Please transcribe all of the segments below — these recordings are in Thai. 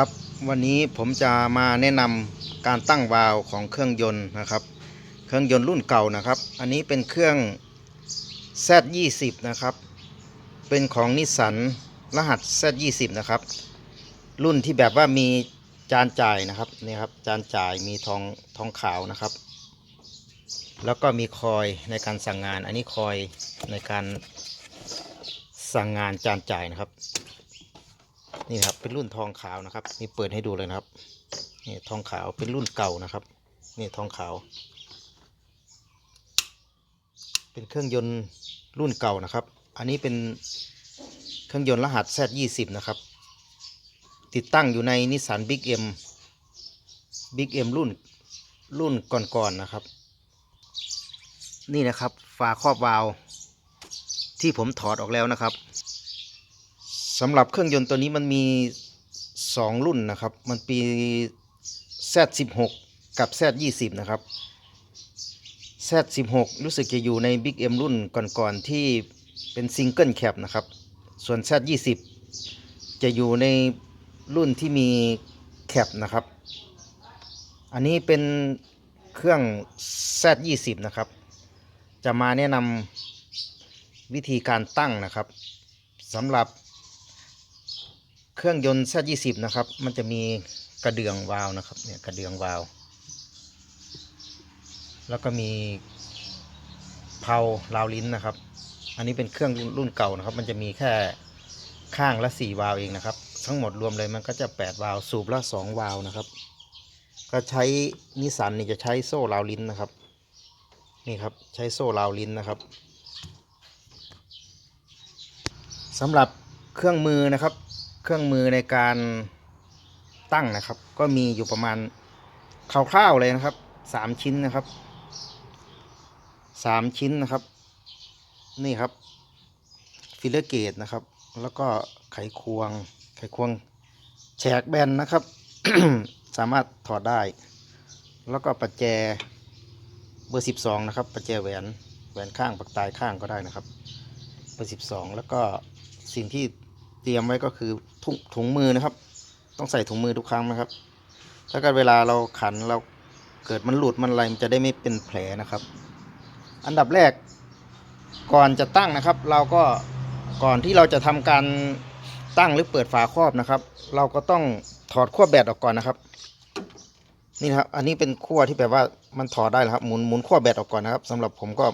ครับวันนี้ผมจะมาแนะนำการตั้งวาล์วของเครื่องยนต์นะครับ เครื่องยนต์รุ่นเก่านะครับ อันนี้เป็นเครื่อง Z20 นะครับ เป็นของนิสสันรหัส Z20 นะครับ รุ่นที่แบบว่ามีจานจ่ายนะครับนี่ครับจานจ่ายมีทองทองขาวนะครับ แล้วก็มีคอยในการสั่งงาน อันนี้คอยในการสั่งงานจานจ่ายนะครับ นี่ครับเป็นรุ่นทองขาวนะครับนี่เปิดให้ดูเลยนะครับนี่ทองขาวเป็นรุ่นเก่านะครับนี่ทองขาว เป็นเครื่องยนต์รุ่นเก่านะครับ อันนี้เป็นเครื่องยนต์รหัส Z20 นะครับ ติดตั้งอยู่ในนิสสันบิ๊กเอ็มบิ๊กเอ็มรุ่นรุ่นก่อนๆนะครับ นี่นะครับฝาครอบวาล์วที่ผมถอดออกแล้วนะครับ สำหรับเครื่องยนต์ตัวนี้มันมี 2 รุ่นนะครับ มันปี Z16 กับ Z20 นะครับ Z16 รู้สึกจะอยู่ใน Big M รุ่นก่อนๆที่เป็นซิงเกิลแคปนะครับ ส่วน Z20 จะอยู่ในรุ่นที่มีแคปนะครับ อันนี้เป็นเครื่อง Z20 นะครับ จะมาแนะนำวิธีการตั้งนะครับสำหรับ เครื่องยนต์ Z20 นะครับ มันจะมีกระเดื่องวาล์วนะครับเนี่ยกระเดื่องวาล์วแล้วก็มีเพลาราวลิ้นนะครับ อันนี้เป็นเครื่องรุ่นเก่านะครับ มันจะมีแค่ข้างละ4วาล์วเองนะครับ ทั้งหมดรวมเลยมันก็จะ8วาล์วสูบละ2วาล์วนะครับ ก็ใช้นิสันนี่จะใช้โซ่ราวลิ้นนะครับ นี่ครับใช้โซ่ราวลิ้นนะครับสำหรับเครื่องมือนะครับ เครื่องมือในการตั้งนะครับ ก็มีอยู่ประมาณคร่าวๆเลยนะครับสามชิ้นนะครับสามชิ้นนะครับ นี่ครับ ฟิลเลอร์เกตนะครับ แล้วก็ไขควง ไขควงแฉกแบนนะครับ สามารถถอดได้ แล้วก็ประแจเบอร์ 12 นะครับ ประแจแหวนแหวนข้างปักตายข้างก็ได้นะครับ เบอร์ 12 แล้วก็สิ่งที่ เตรียมไว้ก็คือถุงถุงมือนะครับ ต้องใส่ถุงมือทุกครั้งนะครับ ถ้าเกิดเวลาเราขันเราเกิดมันหลุดมันอะไรมันจะได้ไม่เป็นแผลนะครับ อันดับแรกก่อนจะตั้งนะครับ เราก็ก่อนที่เราจะทำการตั้งหรือเปิดฝาครอบนะครับ เราก็ต้องถอดขั้วแบตออกก่อนนะครับ นี่นะครับ อันนี้เป็นขั้วที่แบบว่ามันถอดได้แล้วครับหมุนหมุนขั้วแบตออกก่อนนะครับสำหรับผมก็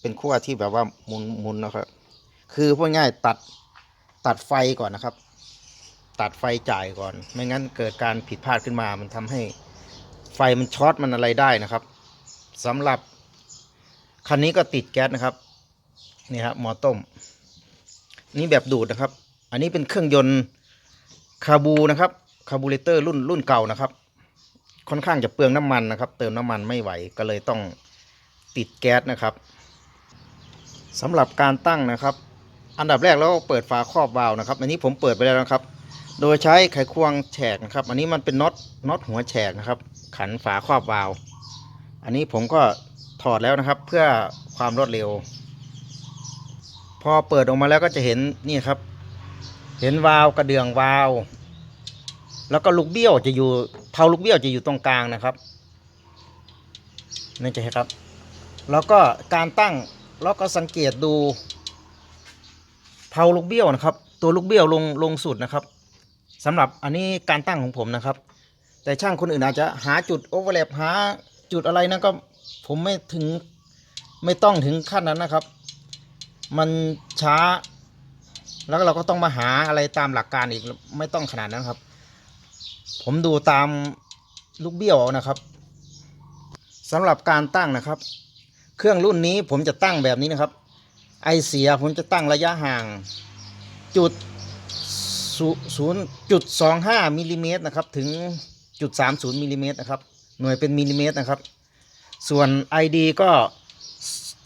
เป็นขั้วที่แบบว่าหมุนหมุนนะครับ คือพูดง่ายตัด ตัดไฟก่อนนะครับ ตัดไฟจ่ายก่อน ไม่งั้นเกิดการผิดพลาดขึ้นมา มันทำให้ไฟมันช็อตมันอะไรได้นะครับสำหรับคันนี้ก็ติดแก๊สนะครับนี่ครับหมอต้ม นี่แบบดูดนะครับ อันนี้เป็นเครื่องยนต์คาบูนะครับคาบูเรเตอร์รุ่นรุ่นเก่านะครับ ค่อนข้างจะเปลืองน้ำมันนะครับ เติมน้ำมันไม่ไหวก็เลยต้องติดแก๊สนะครับสำหรับการตั้งนะครับ อันดับแรกเราก็เปิดฝาครอบวาล์วนะครับ อันนี้ผมเปิดไปแล้วนะครับ โดยใช้ไขควงแฉกนะครับ อันนี้มันเป็นน็อตน็อตหัวแฉกนะครับ ขันฝาครอบวาล์วอันนี้ผมก็ถอดแล้วนะครับ เพื่อความรวดเร็ว พอเปิดออกมาแล้วก็จะเห็นนี่ครับ เห็นวาล์วกระเดื่องวาล์วแล้วก็ลูกเบี้ยวจะอยู่เท้าลูกเบี้ยวจะอยู่ตรงกลางนะครับนี่จะเห็นครับ แล้วก็การตั้งเราก็สังเกตดู เผาลูกเบี้ยวนะครับ ตัวลูกเบี้ยวลงลงสุดนะครับสำหรับอันนี้การตั้งของผมนะครับ แต่ช่างคนอื่นอาจจะหาจุดโอเวอร์แลปหาจุดอะไรนะก็ผมไม่ถึงไม่ต้องถึงขั้นนั้นนะครับ มันช้า แล้วเราก็ต้องมาหาอะไรตามหลักการอีกไม่ต้องขนาดนั้นครับ ผมดูตามลูกเบี้ยวนะครับสำหรับการตั้งนะครับ เครื่องรุ่นนี้ผมจะตั้งแบบนี้นะครับ ไอเสียผมจะตั้งระยะห่างจุดศูนย์จุดสองห้ามิลลิเมตรนะครับ ถึงจุดสามศูนย์มิลลิเมตรนะครับ หน่วยเป็นมิลลิเมตรนะครับ ส่วน ID ก็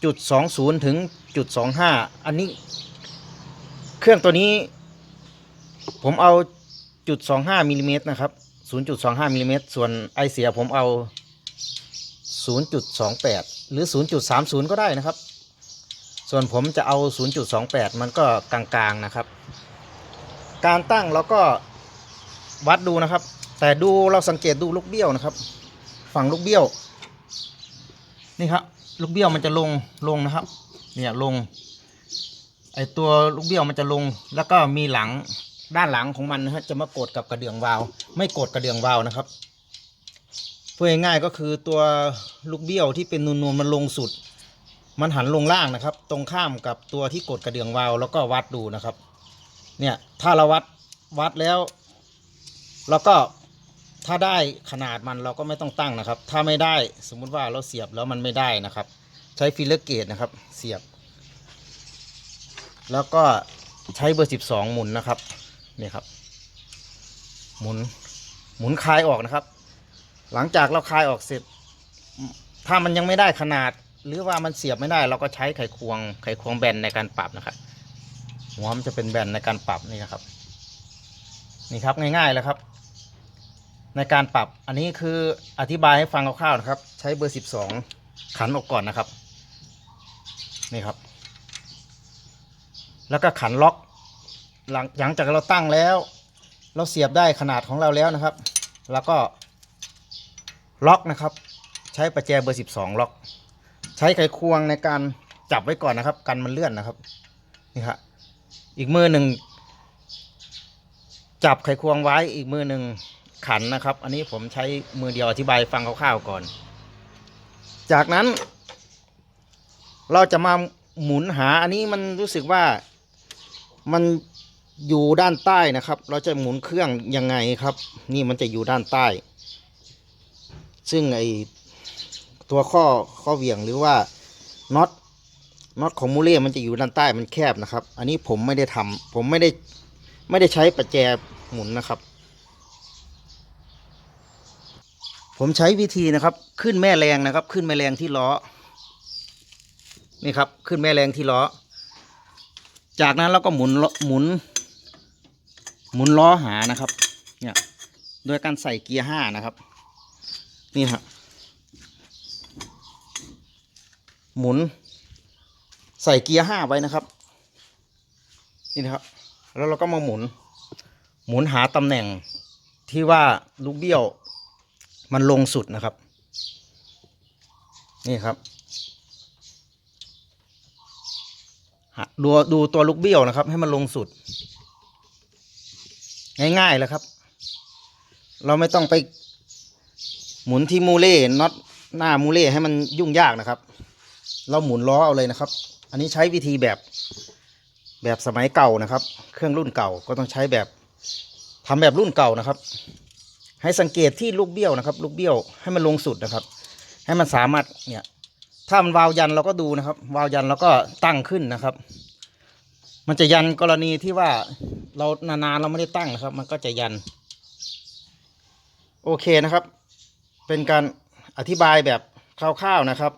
จุดสองศูนย์ถึงจุดสองห้าอันนี้ เครื่องตัวนี้ ผมเอาจุดสองห้ามิลลิเมตรนะครับศูนย์จุดสองห้ามิลลิเมตรส่วนไอเสียผมเอาศูนย์จุดสองแปดหรือศูนย์จุดสามศูนย์ก็ได้นะครับ ส่วนผมจะเอา 0.28 มันก็กลางๆนะครับ การตั้งเราก็วัดดูนะครับ แต่ดูเราสังเกตดูลูกเบี้ยวนะครับ ฝั่งลูกเบี้ยว นี่ครับ ลูกเบี้ยวมันจะลงลงนะครับ เนี่ยลง ไอตัวลูกเบี้ยวมันจะลง แล้วก็มีหลังด้านหลังของมันนะฮะจะมากดกับกระเดื่องวาล์วไม่กดกระเดื่องวาล์วนะครับพูดง่ายๆก็คือตัวลูกเบี้ยวที่เป็นนูนๆมันลงสุด มันหันลงล่างนะครับ ตรงข้ามกับตัวที่กดกระเดื่องวาล์วแล้วก็วัดดูนะครับ เนี่ยถ้าเราวัดวัดแล้วเราก็ถ้าได้ขนาดมันเราก็ไม่ต้องตั้งนะครับ ถ้าไม่ได้สมมุติว่าเราเสียบแล้วมันไม่ได้นะครับ ใช้ฟิลเลอร์เกตนะครับ เสียบ แล้วก็ใช้เบอร์สิบสองหมุนนะครับนี่ครับ หมุนหมุนคลายออกนะครับ หลังจากเราคลายออกเสร็จ ถ้ามันยังไม่ได้ขนาด หรือว่ามันเสียบไม่ได้ เราก็ใช้ไขควงไขควงแบนในการปรับนะครับหัวมันจะเป็นแบนในการปรับนี่นะครับ นี่ครับง่ายๆแล้วครับ ในการปรับอันนี้คืออธิบายให้ฟังคร่าวๆนะครับ ใช้เบอร์สิบสองขันออกก่อนนะครับ นี่ครับ แล้วก็ขันล็อก หลังหลังจากเราตั้งแล้ว เราเสียบได้ขนาดของเราแล้วนะครับ แล้วก็ล็อกนะครับ ใช้ประแจเบอร์สิบสองล็อก ใช้ไขควงในการจับไว้ก่อนนะครับ กันมันเลื่อนนะครับนี่ครอีกมือหนึ่งจับไขควงไว้อีกมือหนึ่งขันนะครับ อันนี้ผมใช้มือเดียวอธิบายฟังคร่าวๆก่อน จากนั้น เราจะมาหมุนหาอันนี้มันรู้สึกว่ามันอยู่ด้านใต้นะครับ เราจะหมุนเครื่องยังไงครับ นี่มันจะอยู่ด้านใต้ ซึ่งไอ ตัวข้อข้อเหวี่ยงหรือว่าน็อตน็อตของมูเล่มันจะอยู่ด้านใต้มันแคบนะครับ อันนี้ผมไม่ได้ทำผมไม่ได้ไม่ได้ใช้ประแจหมุนนะครับ ผมใช้วิธีนะครับ ขึ้นแม่แรงนะครับ ขึ้นแม่แรงที่ล้อนี่ครับ ขึ้นแม่แรงที่ล้อ จากนั้นเราก็หมุนหมุน หมุนล้อหานะครับ เนี่ยโดยการใส่เกียร์ห้านะครับ นี่ครับ หมุน ใส่เกียร์ห้าไว้นะครับ นี่นะครับ แล้วเราก็มาหมุน หมุนหาตำแหน่งที่ว่าลูกเบี้ยว มันลงสุดนะครับ นี่ครับดูดูตัวลูกเบี้ยวนะครับ ให้มันลงสุด ง่ายๆเลยครับ เราไม่ต้องไปหมุนที่มูเล่น็อตหน้ามูเล่ให้มันยุ่งยากนะครับ เราหมุนล้อเอาเลยนะครับ อันนี้ใช้วิธีแบบแบบสมัยเก่านะครับ เครื่องรุ่นเก่าก็ต้องใช้แบบทำแบบรุ่นเก่านะครับ ให้สังเกตที่ลูกเบี้ยวนะครับ ลูกเบี้ยวให้มันลงสุดนะครับ ให้มันสามารถเนี่ย ถ้ามันวาล์วยันเราก็ดูนะครับ วาล์วยันเราก็ตั้งขึ้นนะครับ มันจะยันกรณีที่ว่าเรานานๆเราไม่ได้ตั้งนะครับ มันก็จะยัน โอเคนะครับ เป็นการอธิบายแบบคร่าวๆนะครับ